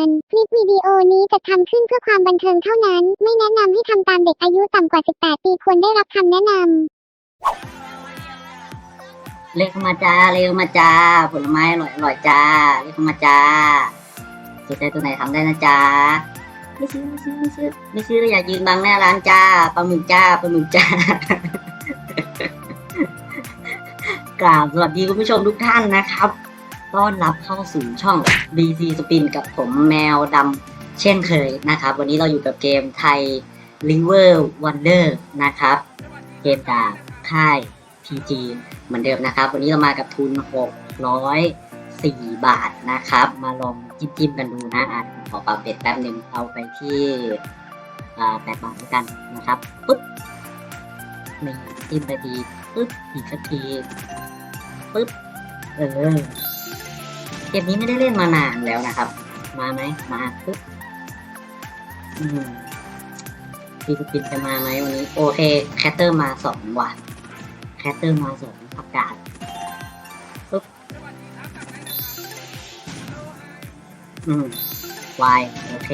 อนี้จะทำขึ้นเพื่อความบันเทิงเท่านั้น ไม่แนะนำให้ทำตามเด็กอายุต่ำกว่า 18 ปีควรได้รับคำแนะนำเรียกมาจ้าเรียกมาจ้าผลไม้อร่อยอร่อยจ้าเรียกมาจ้าสนใจตัวไหนทำได้นะจ้าไม่ซื้อไม่ซื้อไม่ซื้อไม่ซื้อเลยอยากยืนบังหน้าร้านจ้าปลาหมึกจ้าปลาหมึกจ้ากราบสวัสดีคุณผู้ชมทุกท่านนะครับ ต้อนรับเข้าสู่ช่อง BC Spin กับผมแมวดำเช่นเคยนะครับ วันนี้เราอยู่กับเกมไทย River Wonder นะครับ เกมจากค่าย TG เหมือนเดิมนะครับ วันนี้เรามากับทุน 604 บาทนะครับ มาลองจิ้มจิ้มๆกันดูนะอะขอปรับเบ็ดแป๊บหนึ่งเอาไปที่อ่า8บาทด้วยกันนะครับปุ๊บนี่จิ้มไปทีปุ๊บอีกสักทีปุ๊บเออ เกมนี้ไม่ได้เล่นมานานแล้วนะครับ มาไหมมาปุ๊บอืมพี่สปินจะมาไหมวันนี้ โอเคแคตเตอร์มาสองว่ะแคตเตอร์มาสองประกาศปุ๊บอืมวายโอเค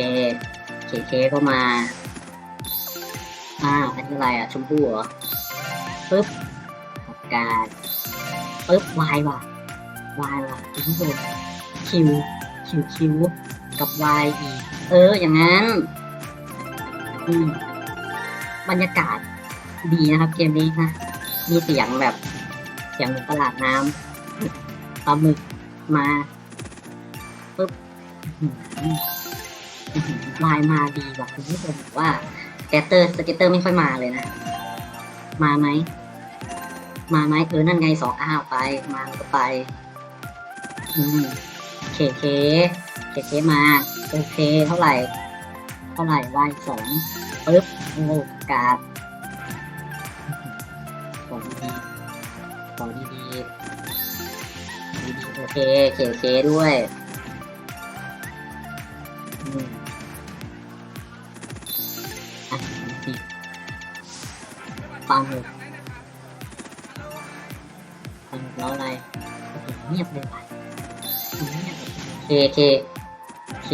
เคเคก็มาอ่าอันนี้อะไรอะชมพู่เหรอปุ๊บประกาศปุ๊บวายว่ะวายว่ะคุณผู้ชม คิวคิวคิวกับวายอีกเออ อย่างนั้นบรรยากาศดีนะครับ เกมนี้นะ มีเสียงแบบ เสียงเหมือนตลาดน้ำปลาหมึกมาปุ๊บอื้อหืออื้อหือลายมาดีว่ะคุณผู้ชมว่าสเก็ตเตอร์สเก็ตเตอร์ไม่ค่อยมาเลยนะ มาไหม มาไหมเออนั่นไงสองอ้าวไป มาก็ไป อืม เคเคเคเคมาโอเคเท่าไหร่ เท่าไหร่วายสองปึ๊บโอ้กาบของดีของดีดีดีดีโอเคเคเคด้วยฟังเลยฟังแล้วอะไรเงียบเลยว่ะ เงียบเคเคเค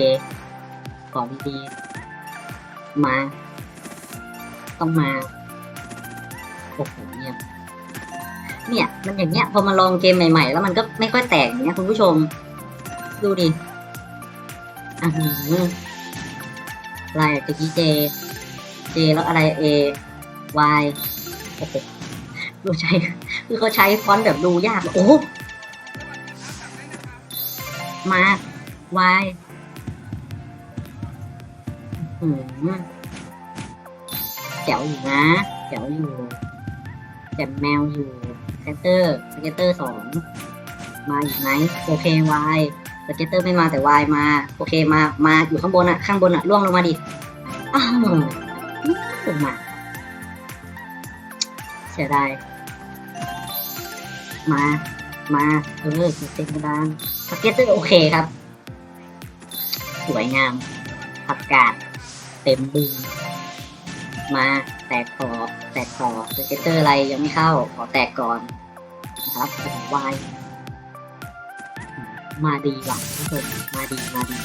ของดีดีมา ต้องมาโอ้โหเงียเนี่ยมันอย่างเงี้ยพอมาลองเกมใหม่ๆ แล้วมันก็ไม่ค่อยแตกอย่างเงี้ยคุณผู้ชม ดูดิอะหืออะไรตะกี้เจ เจแล้วอะไรเอวายโอ้โหดูใช้คือเขาใช้ฟอนต์แบบดูยาก โอ้โห มาวายอืมแจ๋วอยู่นะแจ๋วอยู่แจมแมวอยู่สเก็ตเตอร์สเก็ตเตอร์สองมาอยู่ไหมโอเควายสเก็ตเตอร์ไม่มาแต่วายมา โอเคมามาอยู่ข้างบนอะข้างบนอะล่วงลงมาดิอ้าวลงมาเสียดายมา มาเออเต็มกระดานสเก็ตเตอร์โอเคครับ สวยงามผักกาดเต็มบึงมาแตกคอแตกคอสเก็ตเตอร์อะไรยังไม่เข้าขอแตกก่อนนะครับวายมาดีว่ะทุกคนมาดีมาดี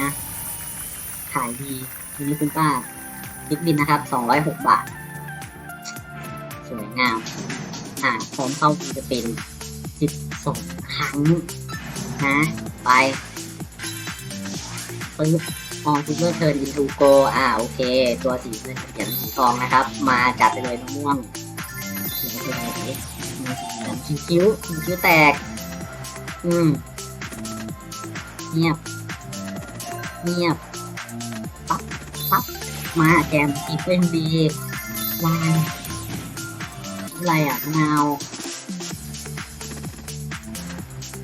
นะ ขายดีวันนี้คุณป้าบิ๊กบินนะครับสองร้อยหกบาท สวยงาม อ่าพร้อมเข้าจะเป็น สิบสองครั้งนะไปปึ๊บออซูเปอร์เทิร์นอินทูโกอ่าโอเค ตัวสีเขียนสีทองนะครับ มาจัดไปเลยมะม่วงเขีเลยมาสีเหลืองคิ้วคิ้วคิ้วคิ้วแตก อืม เงียบ เงียบ ปั๊บปั๊บมาแกมอีเฟนดีวายอะไรอะมะนาว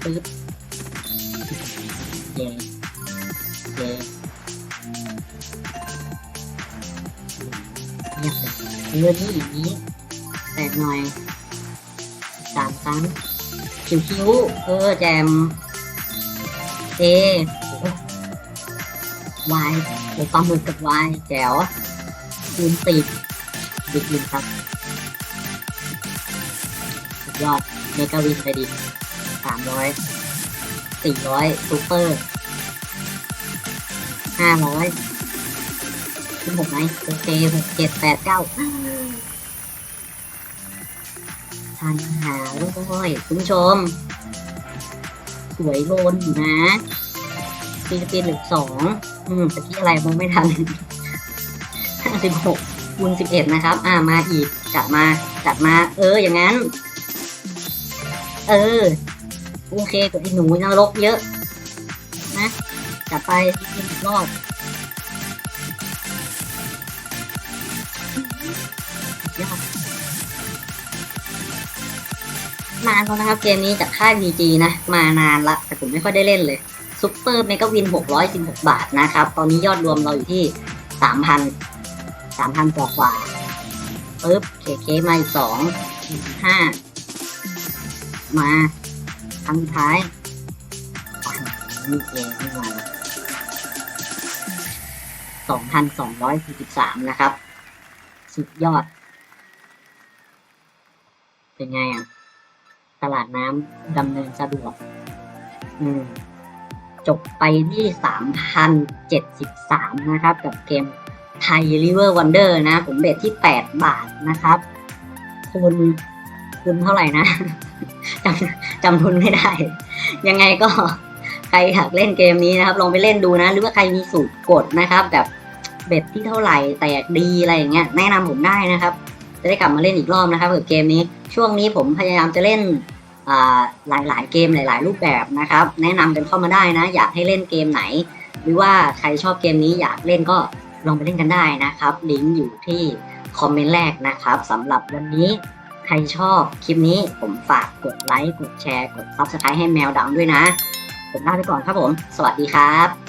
ปึ๊บเย่เย่เงียบเลยเรือนี่อย่างนี้แตกหน่อยสามครั้งคิวคิวเออแจมเอวายโอ้ปลาหมึกกับวายแจ๋วยืนติดดิบยืนครับสุดยอดเมกาวินไปดิ สามร้อยสี่ร้อยซูเปอร์ห้าร้อยขึ้นหกไหมโอเคหกเจ็ดแปดเก้าทันหาด้วยคุณผู้ชม สวยโลนอยู่นะปีปีหลือสองอืมตะกี้อะไรมองไม่ทันห้าสิบหกคูณสิบเอ็ดนะครับ อ่ามาอีก จัดมา จัดมา เออ อย่างนั้น เออ โอเคกับไอ้หนูนรกเยอะนะจัดไปอีกรอบยอดนานแล้วนะครับเกมนี้จากค่าย VG นะ มานานละ แต่ผมไม่ค่อยได้เล่นเลยซุปเปอร์เมกาวิน 616 บาทนะครับ ตอนนี้ยอดรวมเราอยู่ที่ 3,000 3,000กว่ากว่าปึ๊บเคเคมาอีกสองห้ามา ครั้งสุดท้ายนี่เองนี่มาสองพันสองร้อยสี่สิบสามนะครับ สุดยอด เป็นไงอะ ตลาดน้ำดำเนินสะดวก อืม จบไปที่สามพันเจ็ดสิบสามนะครับ กับเกมไทย River Wonder นะ ผมเบ็ดที่แปดบาทนะครับ คุณคุณเท่าไหร่นะจำ จำทุนไม่ได้ ยังไงก็ใครอยากเล่นเกมนี้นะครับลองไปเล่นดูนะ หรือว่าใครมีสูตรกดนะครับ แบบเบ็ดที่เท่าไหร่แตกดีอะไรอย่างเงี้ยแนะนำผมได้นะครับ จะได้กลับมาเล่นอีกรอบนะครับกับเกมนี้ช่วงนี้ผมพยายามจะเล่นอ่าหลายๆเกมหลาย ๆ รูปแบบนะครับ แนะนำกันเข้ามาได้นะ อยากให้เล่นเกมไหน หรือว่าใครชอบเกมนี้อยากเล่นก็ลองไปเล่นกันได้นะครับลิงก์อยู่ที่คอมเมนต์แรกนะครับสำหรับวันนี้ ใครชอบคลิปนี้ผมฝากกดไลค์ กดแชร์ กด Subscribe ให้แมวดำด้วยนะ ผมลาไปก่อนครับผม สวัสดีครับ